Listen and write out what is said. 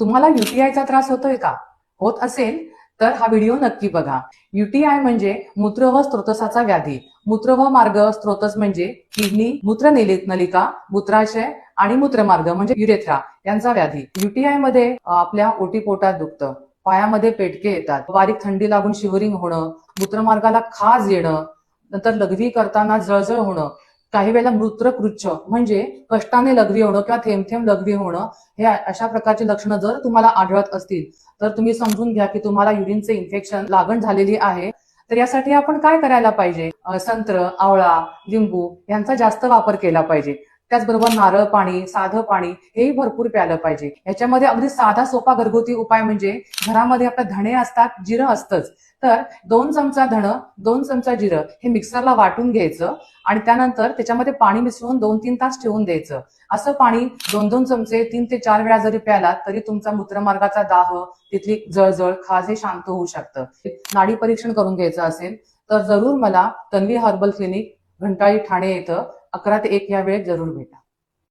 तुम्हाला युटीआयचा त्रास होतोय का? होत असेल तर हा व्हिडिओ नक्की बघा. युटीआय म्हणजे मूत्र व स्त्रोतसाचा व्याधी. मूत्र व मार्ग स्त्रोतस म्हणजे किडनी मूत्र नलिका मूत्राशय आणि मूत्रमार्ग म्हणजे युरेथ्रा यांचा व्याधी. युटीआयमध्ये आपल्या ओटी पोटात दुखतं. पायामध्ये पेटके येतात. बारीक थंडी लागून शिवरिंग होणं. मूत्रमार्गाला खाज येणं. नंतर लघवी करताना जळजळ होणं. काही वेळेला मृत्रकृच्छ म्हणजे कष्टाने लघवी होणं किंवा थेंब थेंब लघवी होणं हे अशा प्रकारची लक्षणं जर तुम्हाला आढळत असतील तर तुम्ही समजून घ्या की तुम्हाला युरिनचे इन्फेक्शन लागण झालेली आहे. तर यासाठी आपण काय करायला पाहिजे? संत्र आवळा लिंबू यांचा जास्त वापर केला पाहिजे. त्याचबरोबर नारळ पाणी साधं पाणी हेही भरपूर प्यायलं पाहिजे. याच्यामध्ये अगदी साधा सोपा घरगुती उपाय म्हणजे घरामध्ये आपल्या धणे असतात जिरं असतंच. तर दोन चमचा धणं दोन चमचा जिरं हे मिक्सरला वाटून घ्यायचं आणि त्यानंतर त्याच्यामध्ये पाणी मिसळून दोन तीन तास ठेवून द्यायचं. असं पाणी दोन दोन चमचे तीन ते चार वेळा जरी प्यालात तरी तुमचा मूत्रमार्गाचा दाह तिथली जळजळ खाज हे शांत होऊ शकतं. नाडी परीक्षण करून घ्यायचं असेल तर जरूर मला तन्वी हर्बल क्लिनिक घंटाळी ठाणे येतं. अकरा ते एक या वेळेत जरूर भेटा.